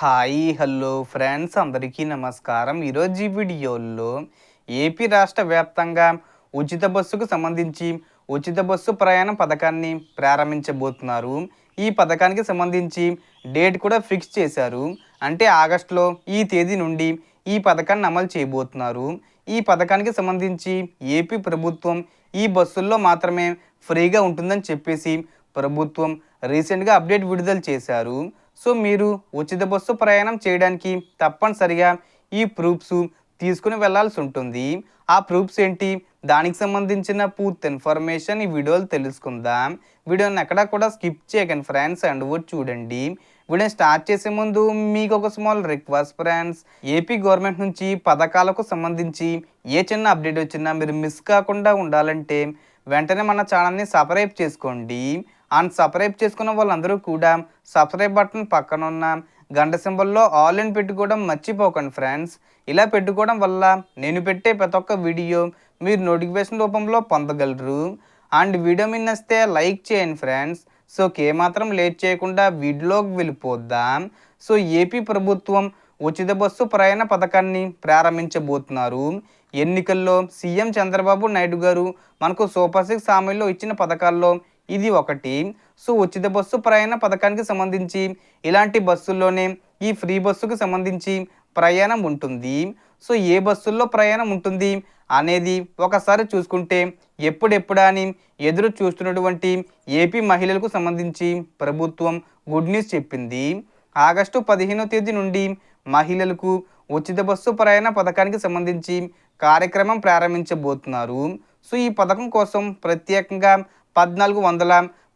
Hi hello friends అందరికీ నమస్కారం. ఈరోజు ఈ వీడియోలో ఏపీ రాష్ట్ర వ్యాప్తంగా ఉచిత బస్సుకు సంబంధించి ఉచిత బస్సు ప్రయాణ పథకాన్ని ప్రారంభించబోతున్నారు. ఈ పథకానికి సంబంధించి డేట్ కూడా ఫిక్స్ చేశారు. అంటే ఆగస్టులో ఈ తేదీ నుండి ఈ పథకాన్ని అమలు చేయబోతున్నారు. ఈ పథకానికి సంబంధించి ఏపీ ప్రభుత్వం ఈ బస్సుల్లో మాత్రమే ఫ్రీగా ఉంటుందని చెప్పేసి ప్రభుత్వం రీసెంట్గా అప్డేట్ విడుదల చేశారు. సో మీరు ఉచిత బస్సు ప్రయాణం చేయడానికి తప్పనిసరిగా ఈ ప్రూఫ్స్ తీసుకుని వెళ్ళాల్సి ఉంటుంది. ఆ ప్రూఫ్స్ ఏంటి? దానికి సంబంధించిన పూర్తి ఇన్ఫర్మేషన్ ఈ వీడియోలు తెలుసుకుందాం. వీడియోని ఎక్కడా కూడా స్కిప్ చేయకండి ఫ్రెండ్స్ అండ్ వచ్చి చూడండి. వీడియో స్టార్ట్ చేసే ముందు మీకు ఒక small request friends. AP government నుంచి పథకాలకు సంబంధించి ఏ చిన్న అప్డేట్ వచ్చినా మీరు మిస్ కాకుండా ఉండాలంటే వెంటనే మన ఛానల్ని సబ్స్క్రైబ్ చేసుకోండి. అండ్ సబ్స్క్రైబ్ చేసుకున్న వాళ్ళందరూ కూడా సబ్స్క్రైబ్ బటన్ పక్కన ఉన్న గంట సింబల్లో ఆల్ ఇన్ పెట్టుకోవడం మర్చిపోకండి ఫ్రెండ్స్. ఇలా పెట్టుకోవడం వల్ల నేను పెట్టే ప్రతి ఒక్క వీడియో మీరు నోటిఫికేషన్ రూపంలో పొందగలరు. అండ్ వీడియో మీద నచ్చితే లైక్ చేయండి ఫ్రెండ్స్. సో మాత్రం లేట్ చేయకుండా వీడియోకి వెళ్ళిపోద్దాం సో ఏపీ ప్రభుత్వం ఉచిత బస్సు ప్రయాణ పథకాన్ని ప్రారంభించబోతున్నారు. ఎన్నికల్లో సీఎం చంద్రబాబు నాయుడు గారు మనకు సూపర్ సిక్స్ హామీల్లో ఇచ్చిన పథకాల్లో ఇది ఒకటి. సో ఉచిత బస్సు ప్రయాణ పథకానికి సంబంధించి ఇలాంటి బస్సుల్లోనే ఈ ఫ్రీ బస్సుకు సంబంధించి ప్రయాణం ఉంటుంది. సో ఏ బస్సుల్లో ప్రయాణం ఉంటుంది అనేది ఒకసారి చూసుకుంటే ఎప్పుడెప్పుడా అని ఎదురు చూస్తున్నటువంటి ఏపీ మహిళలకు సంబంధించి ప్రభుత్వం గుడ్ న్యూస్ చెప్పింది. ఆగస్టు పదిహేనో తేదీ నుండి మహిళలకు ఉచిత బస్సు ప్రయాణ పథకానికి సంబంధించి కార్యక్రమం ప్రారంభించబోతున్నారు. సో ఈ పథకం కోసం ప్రత్యేకంగా పద్నాలుగు వందల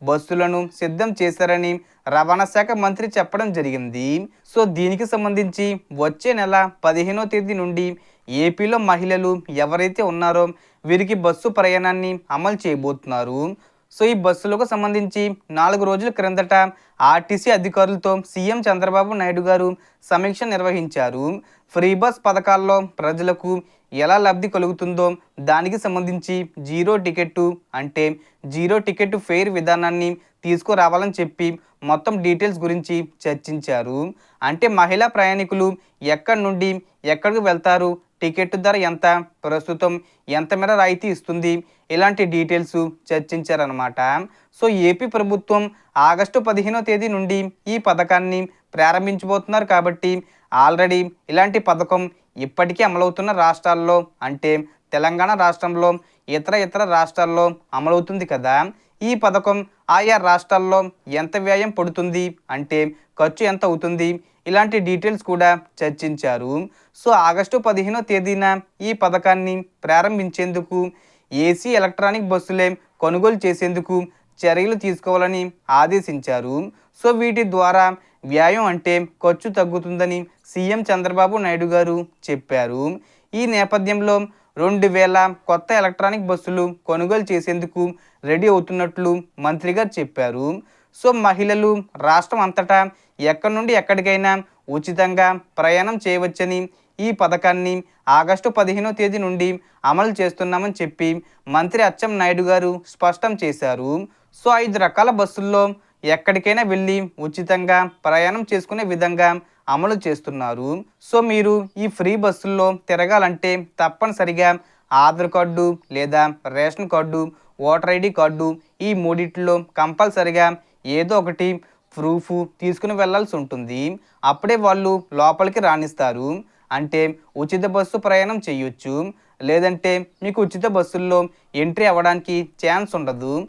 బస్సులను సిద్ధం చేశారని రవాణా శాఖ మంత్రి చెప్పడం జరిగింది. సో దీనికి సంబంధించి వచ్చే నెల పదిహేనో తేదీ నుండి ఏపీలో మహిళలు ఎవరైతే ఉన్నారో వీరికి బస్సు ప్రయాణాన్ని అమలు చేయబోతున్నారు. సో ఈ బస్సులకు సంబంధించి నాలుగు రోజుల క్రిందట ఆర్టీసీ అధికారులతో సీఎం చంద్రబాబు నాయుడు గారు సమీక్ష నిర్వహించారు. ఫ్రీ బస్ పథకాల్లో ప్రజలకు ఎలా లబ్ధి కలుగుతుందో దానికి సంబంధించి జీరో టికెట్టు అంటే జీరో టికెట్ ఫెయిర్ విధానాన్ని తీసుకురావాలని చెప్పి మొత్తం డీటెయిల్స్ గురించి చర్చించారు. అంటే మహిళా ప్రయాణికులు ఎక్కడి నుండి ఎక్కడికి వెళ్తారు టికెట్ ధర ఎంత ప్రస్తుతం ఎంత మేర రాయితీ ఇస్తుంది ఇలాంటి డీటెయిల్స్ చర్చించారనమాట సో ఏపీ ప్రభుత్వం ఆగస్టు పదిహేనో తేదీ నుండి ఈ పథకాన్ని ప్రారంభించబోతున్నారు కాబట్టి ఆల్రెడీ ఇలాంటి పథకం ఇప్పటికీ అమలవుతున్న రాష్ట్రాల్లో అంటే తెలంగాణ రాష్ట్రంలో ఇతర ఇతర రాష్ట్రాల్లో అమలవుతుంది కదా. ఈ పథకం ఆయా రాష్ట్రాల్లో ఎంత వ్యయం పడుతుంది అంటే ఖర్చు ఎంత అవుతుంది ఇలాంటి డీటెయిల్స్ కూడా చర్చించారు. సో ఆగస్టు పదిహేనో తేదీన ఈ పథకాన్ని ప్రారంభించేందుకు ఏసీ ఎలక్ట్రానిక్ బస్సులే కొనుగోలు చేసేందుకు చర్యలు తీసుకోవాలని ఆదేశించారు. సో వీటి ద్వారా వ్యాయం అంటే ఖర్చు తగ్గుతుందని సీఎం చంద్రబాబు నాయుడు గారు చెప్పారు. ఈ నేపథ్యంలో రెండు వేల కొత్త ఎలక్ట్రానిక్ బస్సులు కొనుగోలు చేసేందుకు రెడీ అవుతున్నట్లు మంత్రి గారు చెప్పారు. సో మహిళలు రాష్ట్రం అంతటా ఎక్కడి నుండి ఎక్కడికైనా ఉచితంగా ప్రయాణం చేయవచ్చని ఈ పథకాన్ని ఆగస్టు పదిహేనో తేదీ నుండి అమలు చేస్తున్నామని చెప్పి మంత్రి అచ్చెం నాయుడు గారు స్పష్టం చేశారు. సో ఐదు రకాల బస్సుల్లో ఎక్కడికైనా వెళ్ళి ఉచితంగా ప్రయాణం చేసుకునే విధంగా అమలు చేస్తున్నారు. సో మీరు ఈ ఫ్రీ బస్సుల్లో తిరగాలంటే తప్పనిసరిగా ఆధార్ కార్డు లేదా ration card voter ID card ఈ మూడిట్లో కంపల్సరిగా ఏదో ఒకటి ప్రూఫ్ తీసుకుని వెళ్ళాల్సి ఉంటుంది. అప్పుడే వాళ్ళు లోపలికి రాణిస్తారు. అంటే ఉచిత బస్సు ప్రయాణం చేయొచ్చు. లేదంటే మీకు ఉచిత బస్సుల్లో ఎంట్రీ అవ్వడానికి ఛాన్స్ ఉండదు.